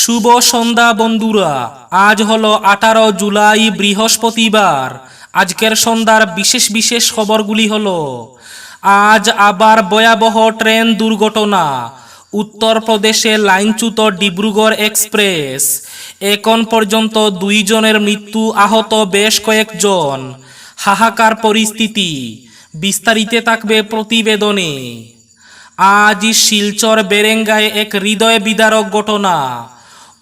শুভ সন্ধ্যা বন্ধুরা। আজ হলো আঠারো জুলাই বৃহস্পতিবার। আজকের সন্ধ্যার বিশেষ বিশেষ খবরগুলি হলো, আজ আবার ভয়াবহ ট্রেন দুর্ঘটনা। উত্তরপ্রদেশে লাইনচ্যুত ডিব্রুগড় এক্সপ্রেস। এখন পর্যন্ত দুইজনের মৃত্যু আহত বেশ কয়েকজন। হাহাকার পরিস্থিতি, বিস্তারিতে থাকবে প্রতিবেদনে। আজ শিলচর বেরেঙ্গায় এক হৃদয় বিদারক ঘটনা।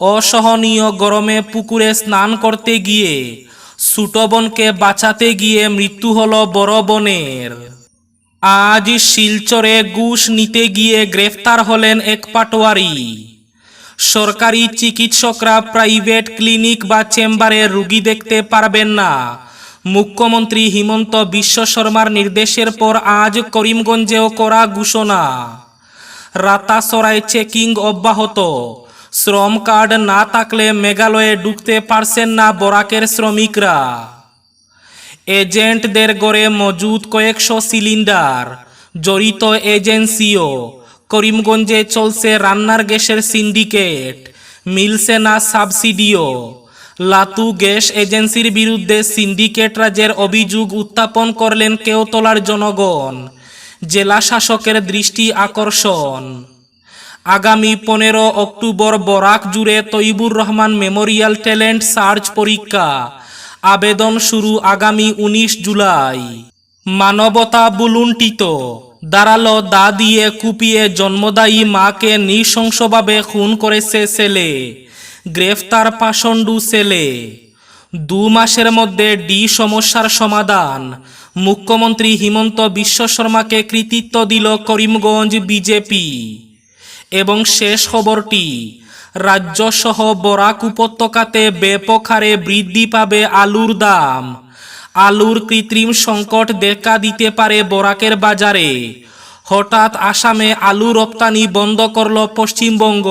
অসহনীয় গরমে পুকুরে স্নান করতে গিয়ে ছোট বাঁচাতে গিয়ে মৃত্যু হলো বড় বোনের। আজ শিলচরে ঘুষ নিতে গিয়ে গ্রেফতার হলেন এক পাটোয়ারি। সরকারি চিকিৎসকরা প্রাইভেট ক্লিনিক বা চেম্বারে রুগী দেখতে পারবেন না। মুখ্যমন্ত্রী হিমন্ত বিশ্ব শর্মার নির্দেশের পর আজ করিমগঞ্জেও করা ঘোষণা। রাতাসরায় চেকিং অব্যাহত। শ্রম কার্ড না থাকলে মেঘালয়ে ঢুকতে পারছেন না বরাকের শ্রমিকরা। এজেন্টদের গড়ে মজুদ কয়েকশো সিলিন্ডার। জড়িত এজেন্সিও করিমগঞ্জে চলছে রান্নার গ্যাসের সিন্ডিকেট। মিলছে না সাবসিডিও। লাতু গ্যাস এজেন্সির বিরুদ্ধে সিন্ডিকেট রাজের অভিযোগ উত্থাপন করলেন কেওতলার জনগণ। জেলা শাসকের দৃষ্টি আকর্ষণ। আগামী পনেরো অক্টোবর বরাক জুড়ে Taibur Rahman memorial talent search পরীক্ষা। আবেদন শুরু আগামী উনিশ জুলাই। মানবতা বুলুন্টিত দাঁড়াল দা দিয়ে কুপিয়ে জন্মদায়ী মাকে নৃশংসভাবে খুন করেছে ছেলে। গ্রেফতার পাষণ্ডু ছেলে। দু মাসের মধ্যে ডি সমস্যার সমাধান। মুখ্যমন্ত্রী হিমন্ত বিশ্ব শর্মাকে কৃতিত্ব দিল করিমগঞ্জ বিজেপি। এবং শেষ খবরটি, রাজ্যসহ বরাক উপত্যকাতে ব্যাপক হারে বৃদ্ধি পাবে আলুর দাম। আলুর কৃত্রিম সংকট দেখা দিতে পারে বরাকের বাজারে। হঠাৎ আসামে আলু রপ্তানি বন্ধ করল পশ্চিমবঙ্গ।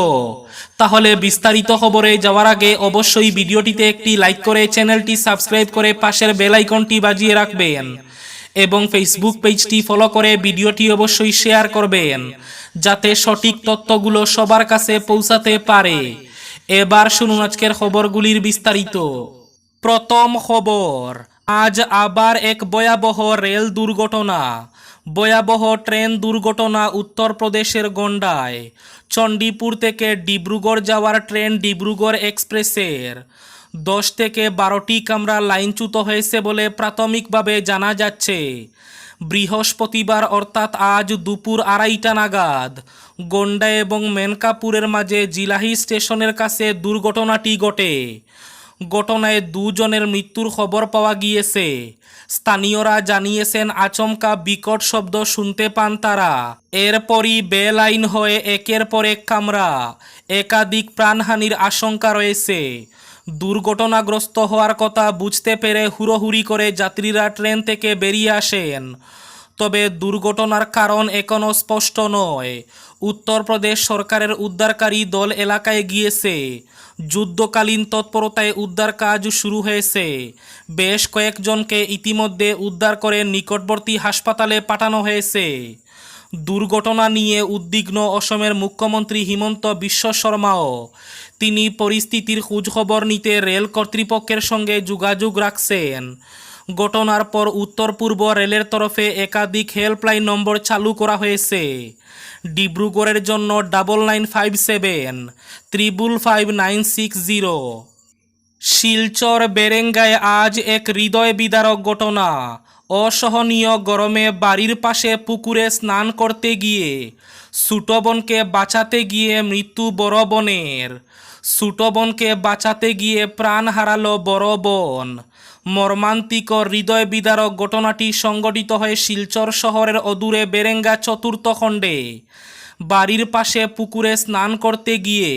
তাহলে বিস্তারিত খবরে যাওয়ার আগে অবশ্যই ভিডিওটিতে একটি লাইক করে চ্যানেলটি সাবস্ক্রাইব করে পাশের বেল আইকনটি বাজিয়ে রাখবেন। এবং ফেসবুক পেজটি ফলো করে ভিডিওটি অবশ্যই শেয়ার করবেন। যাতে সঠিক তথ্যগুলো সবার কাছে পৌঁছাতে পারে। এবার শুনুন আজকের খবরগুলির বিস্তারিত। প্রথম খবর, আজ আবার এক ভয়াবহ রেল দুর্ঘটনা। ভয়াবহ ট্রেন দুর্ঘটনা উত্তরপ্রদেশের গন্ডায়। চণ্ডীপুর থেকে ডিব্রুগড় যাওয়ার ট্রেন ডিব্রুগড় এক্সপ্রেসের। দশ থেকে বারোটি কামরা লাইনচ্যুত হয়েছে বলে প্রাথমিকভাবে জানা যাচ্ছে। বৃহস্পতিবার অর্থাৎ আজ দুপুর আড়াইটা নাগাদ। গন্ডা এবং মেনকাপুরের মাঝে জিলাহি স্টেশনের কাছে দুর্ঘটনাটি ঘটে। ঘটনায় দুজনের মৃত্যুর খবর পাওয়া গিয়েছে। স্থানীয়রা জানিয়েছেন, আচমকা বিকট শব্দ শুনতে পান তারা। এরপরই বেলাইন হয়ে একের পর এক কামরা। একাধিক প্রাণহানির আশঙ্কা রয়েছে। দুর্ঘটনাগ্রস্ত হওয়ার কথা বুঝতে পেরে হুড়োহুড়ি করে যাত্রীরা ট্রেন থেকে বেরিয়ে আসেন। তবে দুর্ঘটনার কারণ এখনও স্পষ্ট নয়। উত্তরপ্রদেশ সরকারের উদ্ধারকারী দল এলাকায় গিয়েছে। যুদ্ধকালীন তৎপরতায় উদ্ধার কাজ শুরু হয়েছে। বেশ কয়েকজনকে ইতিমধ্যে উদ্ধার করে নিকটবর্তী হাসপাতালে পাঠানো হয়েছে। দুর্ঘটনা নিয়ে উদ্বিগ্ন অসমের মুখ্যমন্ত্রী হিমন্ত বিশ্ব শর্মাও। তিনি পরিস্থিতির খোঁজখবর নিতে রেল কর্তৃপক্ষের সঙ্গে যোগাযোগ রাখছেন। ঘটনার পর উত্তর পূর্ব রেলের তরফে একাধিক হেল্পলাইন নম্বর চালু করা হয়েছে। ডিব্রুগড়ের জন্য double nine five seven triple five nine six zero. Silchar বেরেঙ্গায় আজ এক হৃদয় বিদারক ঘটনা। অসহনীয় গরমে বাড়ির পাশে পুকুরে স্নান করতে গিয়ে ছোট বোনকে বাঁচাতে গিয়ে মৃত্যু বড় বোনের। ছোট বোনকে বাঁচাতে গিয়ে প্রাণ হারালো বড় বোন। মর্মান্তিক হৃদয় বিদারক ঘটনাটি সংগঠিত হয়ে শিলচর শহরের অদূরে বেরেঙ্গা চতুর্থ খণ্ডে। বাড়ির পাশে পুকুরে স্নান করতে গিয়ে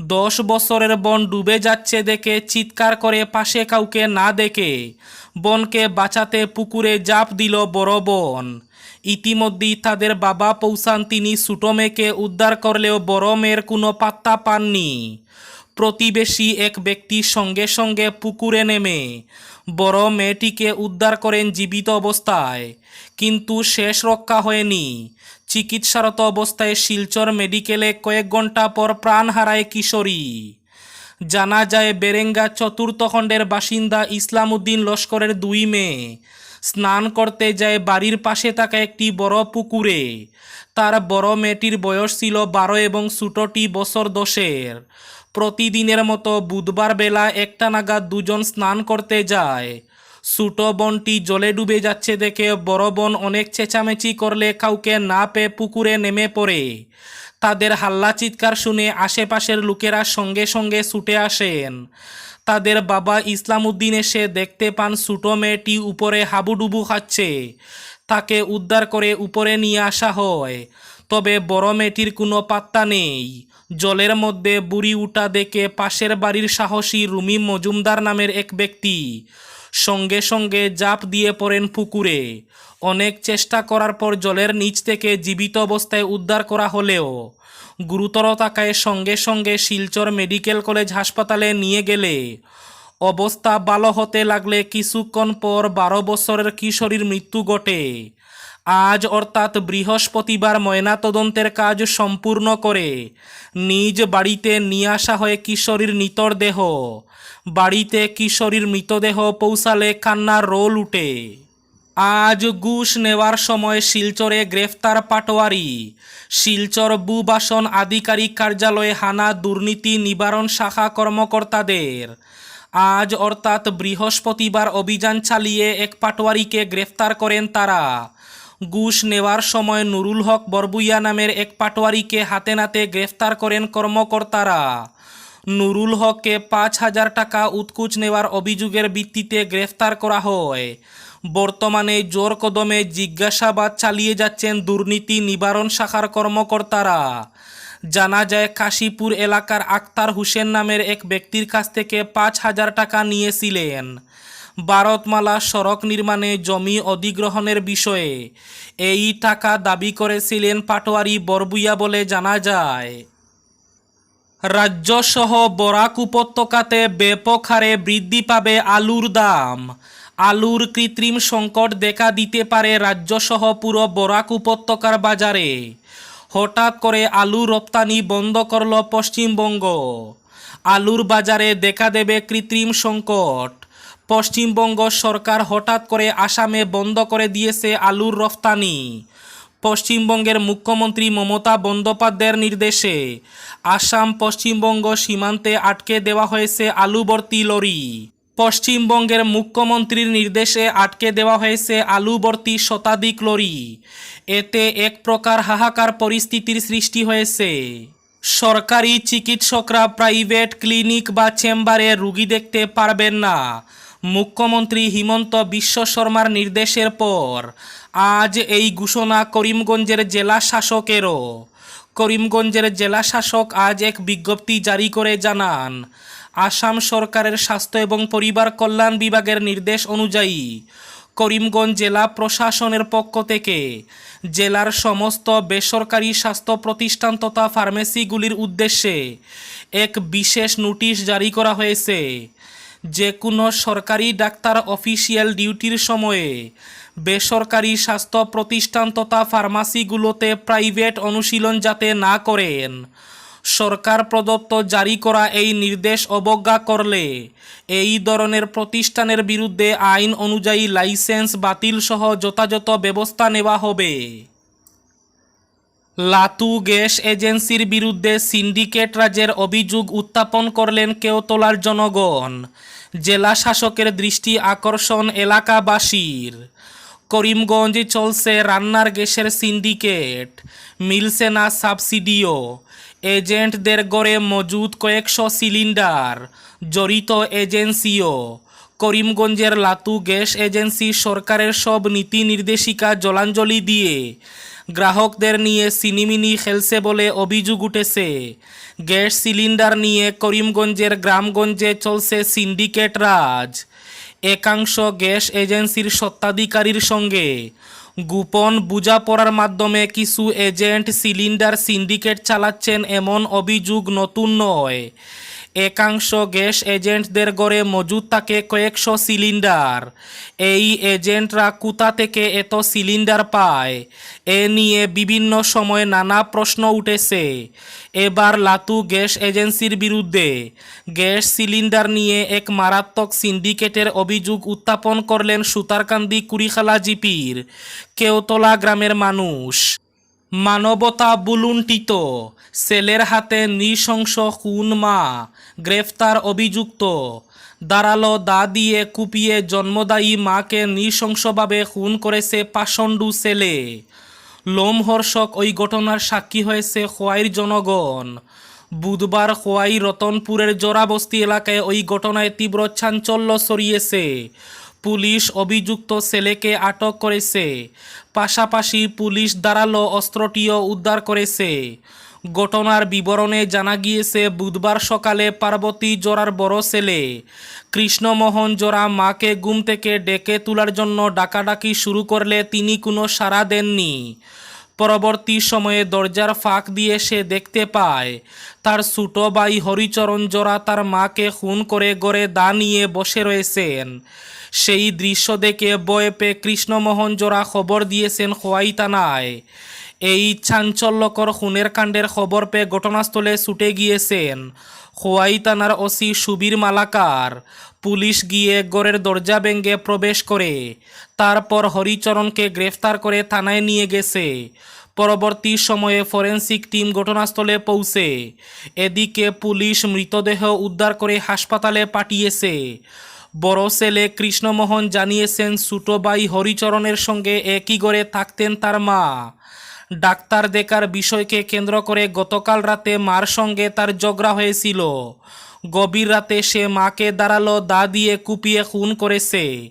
দশ বছরের বন ডুবে যাচ্ছে দেখে চিৎকার করে পাশে কাউকে না দেখে। বনকে বাঁচাতে পুকুরে জাপ দিল বড় বন। ইতিমধ্যেই তাদের বাবা পৌঁছান তিনি ছোট মেয়েকে উদ্ধার করলেও বড় মেয়ের কোনো পাত্তা পাননি। প্রতিবেশী এক ব্যক্তি সঙ্গে সঙ্গে পুকুরে নেমে বড় মেয়েটিকে উদ্ধার করেন জীবিত অবস্থায়, কিন্তু শেষ রক্ষা হয়নি। চিকিৎসারত অবস্থায় শিলচর মেডিকেলে কয়েক ঘণ্টা পর প্রাণ হারায় কিশোরী। জানা যায়, বেরেঙ্গা চতুর্থ খণ্ডের বাসিন্দা ইসলাম উদ্দিন লস্করের দুই মেয়ে। স্নান করতে যায় বাড়ির পাশে থাকা একটি বড় পুকুরে। তার বড় মেয়েটির বয়স ছিল বারো এবং ছোটটি বছর দশের। প্রতিদিনের মতো বুধবার বেলা একটা নাগাদ দুজন স্নান করতে যায়। ছোট বনটি জলে ডুবে যাচ্ছে দেখে বড় বোন অনেক চেঁচামেচি করলে কাউকে না পেয়ে পুকুরে নেমে পড়ে। তাদের হাল্লা চিৎকার শুনে আশেপাশের লোকেরা সঙ্গে সঙ্গে ছুটে আসেন। তাদের বাবা ইসলাম উদ্দিন এসে দেখতে পান ছোটো মেয়েটি উপরে হাবুডুবু খাচ্ছে। তাকে উদ্ধার করে উপরে নিয়ে আসা হয়। তবে বড় মেয়েটির কোনো পাত্তা নেই। জলের মধ্যে বুড়ি উঠা দেখে পাশের বাড়ির সাহসী রুমি মজুমদার নামের এক ব্যক্তি সঙ্গে সঙ্গে জাপ দিয়ে পড়েন পুকুরে। অনেক চেষ্টা করার পর জলের নিচ থেকে জীবিত অবস্থায় উদ্ধার করা হলেও গুরুতর তাকায় সঙ্গে সঙ্গে শিলচর মেডিকেল কলেজ হাসপাতালে নিয়ে গেলে অবস্থা ভালো হতে লাগলে কিছুক্ষণ পর বারো বছরের কিশোরীর মৃত্যু ঘটে। আজ অর্থাৎ বৃহস্পতিবার ময়নাতদন্তের কাজ সম্পূর্ণ করে। নিজ বাড়িতে নিয়ে আসা হয় কিশোরীর নিতর দেহ। বাড়িতে কিশোরীর মৃতদেহ পৌঁছালে কান্নার রোল উঠে। আজ ঘুষ নেওয়ার সময় শিলচরে গ্রেফতার পাটোয়ারি। শিলচর বুবাসন আধিকারিক কার্যালয়ে হানা দুর্নীতি নিবারণ শাখা কর্মকর্তাদের। আজ অর্থাৎ বৃহস্পতিবার অভিযান চালিয়ে এক পাটোয়ারিকে গ্রেফতার করেন তারা। ঘুষ নেওয়ার সময় নুরুল হক বরবুইয়া নামের এক পাটোয়ারিকে হাতে নাতে গ্রেফতার করেন কর্মকর্তারা। নুরুল হককে পাঁচ হাজার টাকা উৎকুচ নেওয়ার অভিযোগের ভিত্তিতে গ্রেফতার করা হয়। বর্তমানে জোর কদমে জিজ্ঞাসাবাদ চালিয়ে যাচ্ছেন দুর্নীতি নিবারণ শাখার কর্মকর্তারা। জানা যায়, কাশীপুর এলাকার আক্তার হোসেন নামের এক ব্যক্তির কাছ থেকে পাঁচ হাজার টাকা নিয়েছিলেন। ভারতমালা সড়ক নির্মাণে জমি অধিগ্রহণের বিষয়ে। এই টাকা দাবি করেছিলেন পাটোয়ারি বরবুইয়া বলে জানা যায়। রাজ্যসহ বরাক উপত্যকাতে ব্যাপক হারে বৃদ্ধি পাবে আলুর দাম। আলুর কৃত্রিম সংকট দেখা দিতে পারে রাজ্যসহ পুরো বরাক উপত্যকার বাজারে। হঠাৎ করে আলু রপ্তানি বন্ধ করল পশ্চিমবঙ্গ। আলুর বাজারে দেখা দেবে কৃত্রিম সংকট। পশ্চিমবঙ্গ সরকার হঠাৎ করে আসামে বন্ধ করে দিয়েছে আলুর রফতানি। পশ্চিমবঙ্গের মুখ্যমন্ত্রী মমতা বন্দ্যোপাধ্যায়ের নির্দেশে আসাম পশ্চিমবঙ্গ সীমান্তে আটকে দেওয়া হয়েছে আলুবর্তি লরি। পশ্চিমবঙ্গের মুখ্যমন্ত্রীর নির্দেশে আটকে দেওয়া হয়েছে আলুবর্তি শতাধিক লরি। এতে এক প্রকার হাহাকার পরিস্থিতির সৃষ্টি হয়েছে। সরকারি চিকিৎসকরা প্রাইভেট ক্লিনিক বা চেম্বারে রুগী দেখতে পারবেন না। মুখ্যমন্ত্রী হিমন্ত বিশ্ব শর্মার নির্দেশের পর আজ এই ঘোষণা করিমগঞ্জের জেলা শাসকেরও। করিমগঞ্জের জেলা শাসক আজ এক বিজ্ঞপ্তি জারি করে জানান, আসাম সরকারের স্বাস্থ্য এবং পরিবার কল্যাণ বিভাগের নির্দেশ অনুযায়ী করিমগঞ্জ জেলা প্রশাসনের পক্ষ থেকে জেলার সমস্ত বেসরকারি স্বাস্থ্য প্রতিষ্ঠান তথা ফার্মেসিগুলির উদ্দেশ্যে এক বিশেষ নোটিশ জারি করা হয়েছে। যে কোনো সরকারি ডাক্তার অফিসিয়াল ডিউটির সময়ে। বেসরকারি স্বাস্থ্য প্রতিষ্ঠান তথা ফার্মাসিগুলোতে প্রাইভেট অনুশীলন যাতে না করেন। সরকার প্রদত্ত জারি করা এই নির্দেশ অবজ্ঞা করলে এই ধরনের প্রতিষ্ঠানের বিরুদ্ধে আইন অনুযায়ী লাইসেন্স বাতিল সহ যথাযথ ব্যবস্থা নেওয়া হবে। লাতু গ্যাস এজেন্সির বিরুদ্ধে সিন্ডিকেট রাজের অভিযোগ উত্থাপন করলেন কেওতলার জনগণ। জেলা শাসকের দৃষ্টি আকর্ষণ এলাকাবাসীর। করিমগঞ্জ চলছে রান্নার গ্যাসের সিন্ডিকেট। মিলছে না সাবসিডিও। এজেন্টদের গড়ে মজুদ কয়েকশো সিলিন্ডার, জড়িত এজেন্সিও। করিমগঞ্জের লাতু গ্যাস এজেন্সি সরকারের সব নীতি নির্দেশিকা জলাঞ্জলি দিয়ে গ্রাহকদের নিয়ে সিনিমিনি খেলছে বলে অভিযোগ উঠেছে। গ্যাস সিলিন্ডার নিয়ে করিমগঞ্জের গ্রামগঞ্জে চলছে সিন্ডিকেট রাজ। একাংশ গ্যাস এজেন্সির সত্ত্বাধিকারীর সঙ্গে। গোপন বোঝাপড়ার মাধ্যমে কিছু এজেন্ট সিলিন্ডার সিন্ডিকেট চালাচ্ছেন এমন অভিযোগ নতুন নয়। একাংশ গ্যাস এজেন্টদের গড়ে মজুদ থাকে কয়েকশো সিলিন্ডার। এই এজেন্টরা কোথা থেকে এত সিলিন্ডার পায়? এ নিয়ে বিভিন্ন সময় নানা প্রশ্ন উঠেছে। এবার লাতু গ্যাস এজেন্সির বিরুদ্ধে গ্যাস সিলিন্ডার নিয়ে এক মারাত্মক সিন্ডিকেটের অভিযোগ উত্থাপন করলেন সুতারকান্দি কুড়িখালা জিপির কেওতলা গ্রামের মানুষ। মানবতা বুলুন্টিত সেলের হাতে নৃশংস খুন মা গ্রেফতার অভিযুক্ত। দাঁড়াল দা দিয়ে কুপিয়ে জন্মদায়ী মাকে নৃশংসভাবে খুন করেছে পাষণ্ডু ছেলে। লোমহর্ষক ওই ঘটনার সাক্ষী হয়েছে খোয়াইর জনগণ। বুধবার খোয়াই রতনপুরের জোড়াবস্তি এলাকায় ওই ঘটনায় তীব্র চাঞ্চল্য ছড়িয়েছে। পুলিশ অভিযুক্ত ছেলেকে আটক করেছে। পাশাপাশি পুলিশ দাঁড়াল অস্ত্রটিও উদ্ধার করেছে। ঘটনার বিবরণে জানা গিয়েছে, বুধবার সকালে পার্বতী জোড়ার বড় ছেলে কৃষ্ণমোহন জোড়া মাকে ঘুম থেকে ডেকে তোলার জন্য ডাকাডাকি শুরু করলে তিনি কোনো সাড়া দেননি। পরবর্তী সময়ে দরজার ফাঁক দিয়ে সে দেখতে পায়, তার ছোটো ভাই হরিচরণ জোড়া তার মাকে খুন করে গড়ে দা নিয়ে বসে রয়েছেন। সেই দৃশ্য দেখে বয়ে পেয়ে কৃষ্ণমোহন জোড়া খবর দিয়েছেন খোয়াই থানায় এই চাঞ্চল্যকর খুনের কাণ্ডের খবর পেয়ে ঘটনাস্থলে ছুটে গিয়েছেন খোয়াই থানার ওসি সুবীর মালাকার পুলিশ গিয়ে গড়ের দরজা ভেঙে প্রবেশ করে তারপর হরিচরণকে গ্রেফতার করে থানায় নিয়ে গেছে। পরবর্তী সময়ে ফরেন্সিক টিম ঘটনাস্থলে পৌঁছে। এদিকে পুলিশ মৃতদেহ উদ্ধার করে হাসপাতালে পাঠিয়েছে বড় ছেলে কৃষ্ণমোহন জানিয়েছেন, ছোটো হরিচরণের সঙ্গে একই ঘরে থাকতেন তার মা। ডাক্তার দেখার বিষয়কে কেন্দ্র করে গতকাল রাতে মার সঙ্গে তার ঝগড়া হয়েছিল। গভীর রাতে সে মাকে দাঁড়াল দা দিয়ে কুপিয়ে খুন করেছে।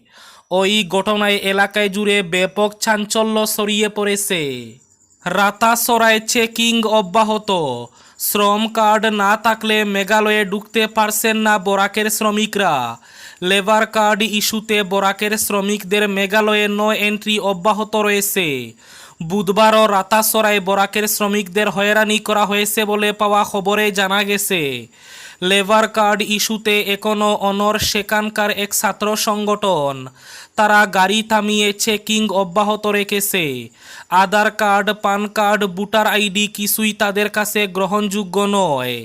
ওই ঘটনায় এলাকায় জুড়ে ব্যাপক চাঞ্চল্য ছড়িয়ে পড়েছে। রাতাসরায় চেকিং অব্যাহত। শ্রম কার্ড না থাকলে মেঘালয়ে ঢুকতে পারছেন না বরাকের শ্রমিকরা। লেবার কার্ড ইস্যুতে বরাকের শ্রমিকদের মেঘালয়ে নো এন্ট্রি অব্যাহত রয়েছে। ও রাতাসরায় বরাকের শ্রমিকদের হয়রানি করা হয়েছে বলে পাওয়া খবরে জানা গেছে। লেবার কার্ড ইস্যুতে এখনও অনর সেখানকার এক ছাত্র সংগঠন। তারা গাড়ি থামিয়ে চেকিং অব্যাহত রেখেছে। Aadhaar card, PAN card, voter ID কিছুই তাদের কাছে গ্রহণযোগ্য নয়।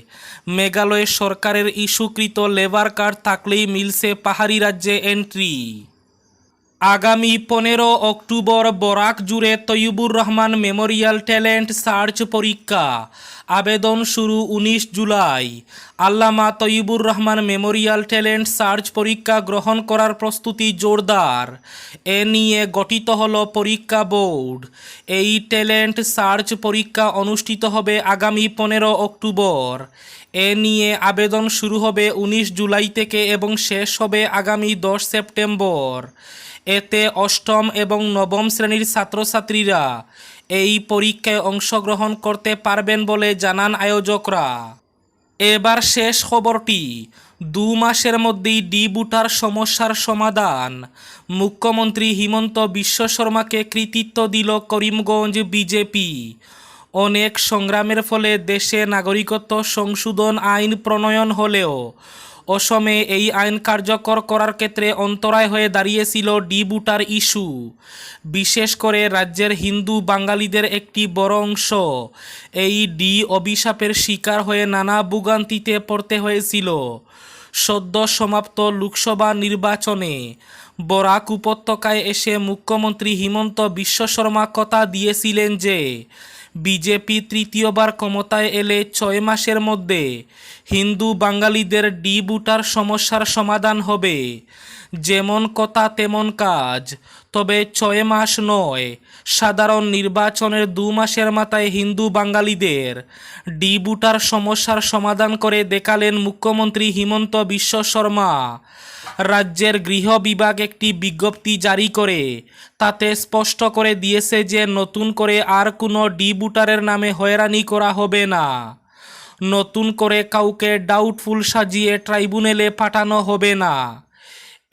মেঘালয় সরকারের ইস্যুকৃত লেবার কার্ড থাকলেই মিলছে পাহাড়ি রাজ্যে এন্ট্রি। আগামী পনেরো অক্টোবর বরাক জুড়ে Taiyabur Rahman memorial talent search পরীক্ষা। আবেদন শুরু উনিশ July. Allama Taiyabur Rahman memorial talent search পরীক্ষা গ্রহণ করার প্রস্তুতি জোরদার। এ নিয়ে গঠিত হল পরীক্ষা বোর্ড। এই ট্যালেন্ট সার্চ পরীক্ষা অনুষ্ঠিত হবে আগামী পনেরো অক্টোবর। এ নিয়ে আবেদন শুরু হবে উনিশ জুলাই থেকে এবং শেষ হবে আগামী দশ সেপ্টেম্বর। এতে অষ্টম এবং নবম শ্রেণির ছাত্রছাত্রীরা এই পরীক্ষায় অংশগ্রহণ করতে পারবেন বলে জানান আয়োজকরা। এবার শেষ খবরটি, দু মাসের মধ্যেই ডি বুটার সমস্যার সমাধান, মুখ্যমন্ত্রী হিমন্ত বিশ্ব শর্মাকে কৃতিত্ব দিল করিমগঞ্জ বিজেপি। অনেক সংগ্রামের ফলে দেশে নাগরিকত্ব সংশোধন আইন প্রণয়ন হলেও অসমে এই আইন কার্যকর করার ক্ষেত্রে অন্তরায় হয়ে দাঁড়িয়েছিল ডি বুটার ইস্যু। বিশেষ করে রাজ্যের হিন্দু বাঙালিদের একটি বড় অংশ। এই ডি অভিশাপের শিকার হয়ে নানা ভোগান্তিতে পড়তে হয়েছিল। সদ্য সমাপ্ত লোকসভা নির্বাচনে বরাক উপত্যকায় এসে মুখ্যমন্ত্রী হিমন্ত বিশ্ব শর্মা কথা দিয়েছিলেন যে বিজেপি তৃতীয়বার ক্ষমতায় এলে ছয় মাসের মধ্যে হিন্দু বাঙালিদের ডি বুটার সমস্যার সমাধান হবে। যেমন কথা তেমন কাজ। তবে ছয় মাস নয়। সাধারণ নির্বাচনের দু মাসের মাথায় হিন্দু বাঙালিদের ডি বুটার সমস্যার সমাধান করে দেখালেন মুখ্যমন্ত্রী হিমন্ত বিশ্ব শর্মা। রাজ্যের গৃহ বিভাগ একটি বিজ্ঞপ্তি জারি করে, তাতে স্পষ্ট করে দিয়েছে যে নতুন করে আর কোনো ডি বুটারের নামে হয়রানি করা হবে না। নতুন করে কাউকে ডাউটফুল সাজিয়ে ট্রাইব্যুনালে পাঠানো হবে না।